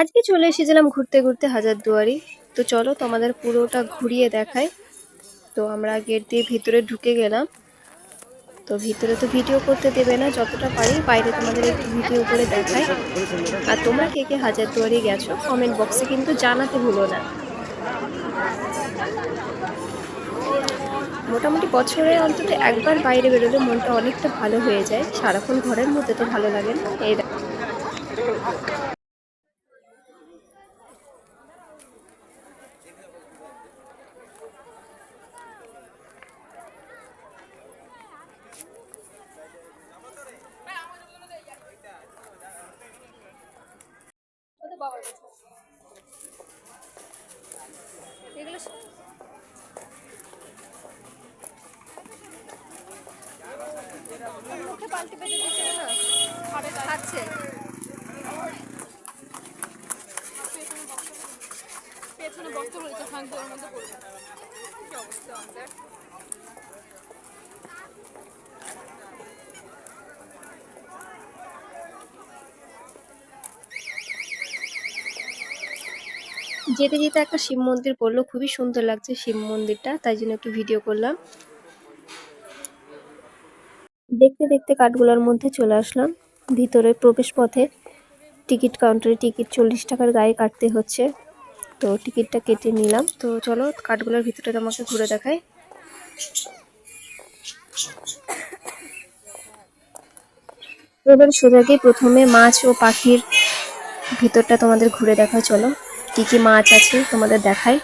আজকে চলে এসেছিলাম ঘুরতে ঘুরতে হাজারদুয়ারি। তো চলো তোমাদের পুরোটা ঘুরিয়ে দেখাই। তো আমরা গেট দিয়ে ভিতরে ঢুকে গেলাম। তো ভিতরে তো ভিডিও করতে দেবে না, যতটা পারি বাইরে তোমাদের একটু ভিডিও করে দেখাই। আর তোমরা কে কে হাজারদুয়ারি গেছো কমেন্ট বক্সে কিন্তু জানাতে ভুলো না। মোটামুটি বছরে অন্তত একবার বাইরে বেরোলে মনটা অনেকটা ভালো হয়ে যায়। সারাক্ষণ ঘরের মধ্যে তো ভালো লাগে না। এই এগুলো মুখে পাল্টে পেতে দিচ্ছে না খাচ্ছে। পেছনে বক্ত রয়েছে ফাঁক দেওয়ার মধ্যে পড়বে কি অবস্থা আমাদের? যেতে যেতে একটা শিব মন্দির পড়ল, খুবই সুন্দর লাগছে শিব মন্দিরটা, তাই জন্য একটু ভিডিও করলাম। দেখতে দেখতে কাঠগুলোর মধ্যে চলে আসলাম, ভিতরে প্রবেশ পথে টিকিট কাউন্টারে টিকিট চল্লিশ টাকার গায়ে কাটতে হচ্ছে, তো টিকিটটা কেটে নিলাম। তো চলো কাঠগুলোর ভিতরে তোমাকে ঘুরে দেখাই। এবার সোজা গিয়ে প্রথমে মাছ ও পাখির ভিতরটা তোমাদের ঘুরে দেখা চলো। কি কি মাছ আছে তোমাদের দেখাই।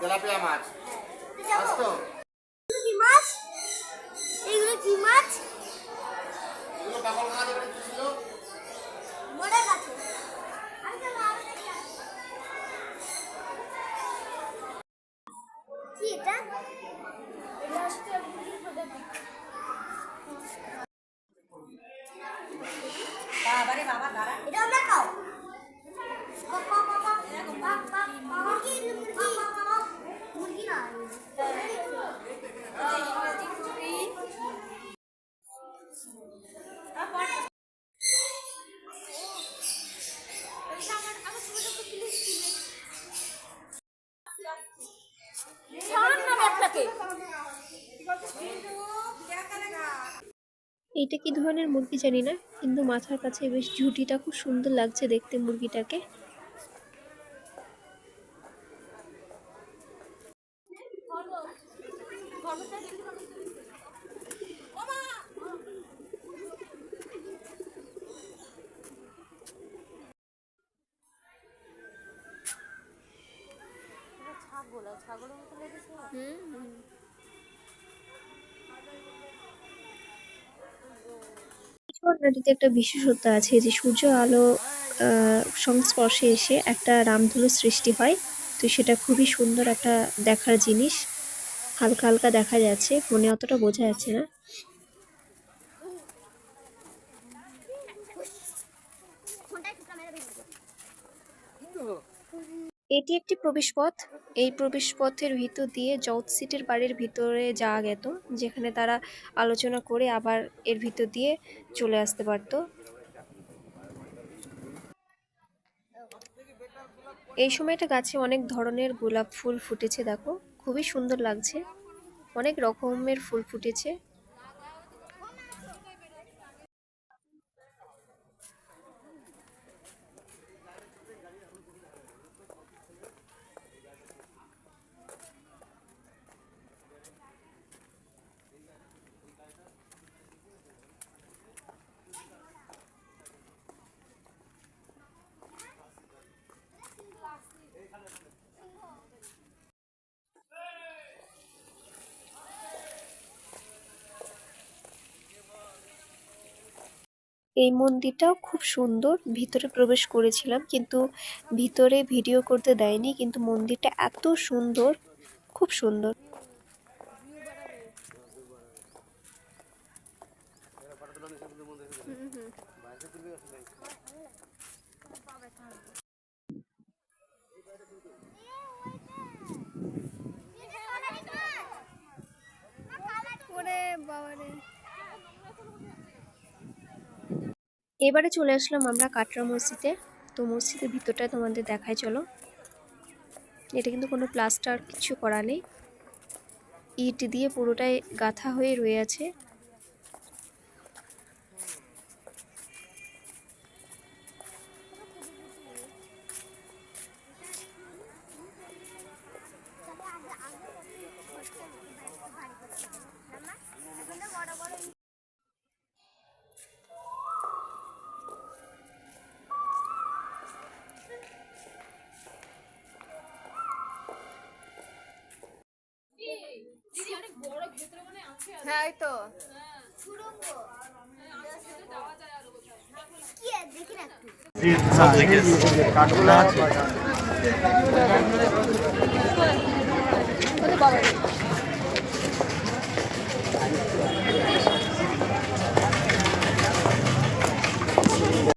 তেলাপিয়া মাছ যাবো আসতো কি মাছ এইগুলো কি মাছ এগুলো পাগল খাওয়া যাবে কি ছিল এইটা কি ধরনের মুরগি জানি না, কিন্তু মাথার কাছে বেশ ঝুঁটিটা খুব সুন্দর লাগছে দেখতে মুরগিটাকে। একটা বিশেষত্ব আছে যে সূর্য আলো সংস্পর্শে এসে একটা রামধনু সৃষ্টি হয়। তো সেটা খুবই সুন্দর একটা দেখার জিনিস। হালকা হালকা দেখা যাচ্ছে ফোনে অতটা বোঝা যাচ্ছে না। এটি একটি প্রবেশপথ। এই প্রবেশপথের ভিতর দিয়ে জৌথ সিটের বাড়ির ভিতরে যাওয়া গেত, যেখানে তারা আলোচনা করে আবার এর ভিতর দিয়ে চলে আসতে পারতো। এই সময়টা গাছে অনেক ধরনের গোলাপ ফুল ফুটেছে, দেখো। খুবই সুন্দর লাগছে। অনেক রকমের ফুল ফুটেছে। এই মন্দিরটাও খুব সুন্দর। ভিতরে প্রবেশ করেছিলাম কিন্তু ভিতরে ভিডিও করতে দেয়নি কিন্তু মন্দিরটা এত সুন্দর, খুব সুন্দর। এবারে চলে আসলাম আমরা কাটরা মসজিদে। তো মসজিদের ভিতরটা তোমাদের দেখায় চলো। এটা কিন্তু কোনো প্লাস্টার, কিছু করা নেই। ইট দিয়ে পুরোটাই গাঁথা হয়ে রয়ে আছে। হয় এই তো। সুরঙ্গ